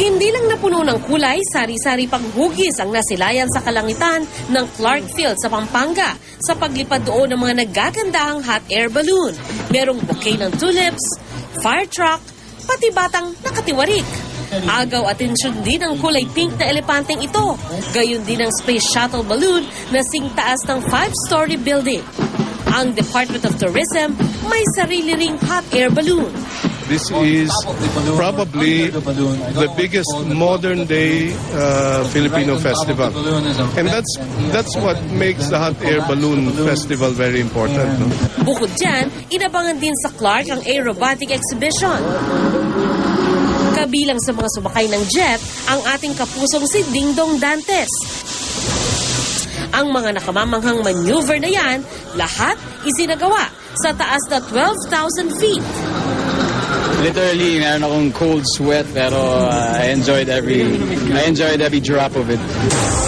Hindi lang napuno ng kulay, sari-sari pang hugis ang nasilayan sa kalangitan ng Clark Field sa Pampanga sa paglipad doon ng mga naggagandahang hot air balloon. Merong bouquet ng tulips, fire truck, pati batang nakatiwarik. Agaw atensyon din ang kulay pink na elepanteng ito. Gayon din ang space shuttle balloon na singtaas ng five-story building. Ang Department of Tourism may sarili ring hot air balloon. This is probably the biggest modern day uh, Filipino festival. And that's that's what makes the hot air balloon festival very important. Bukod dyan, inabangan din sa Clark ang aerobatic exhibition. Kabilang sa mga sumakay ng jet, ang ating kapusong si Dingdong Dantes. Ang mga nakamamanghang maneuver na yan, lahat isinagawa sa taas na 12,000 feet. Literally, meron akong cold sweat pero uh, I enjoyed every I enjoyed every drop of it.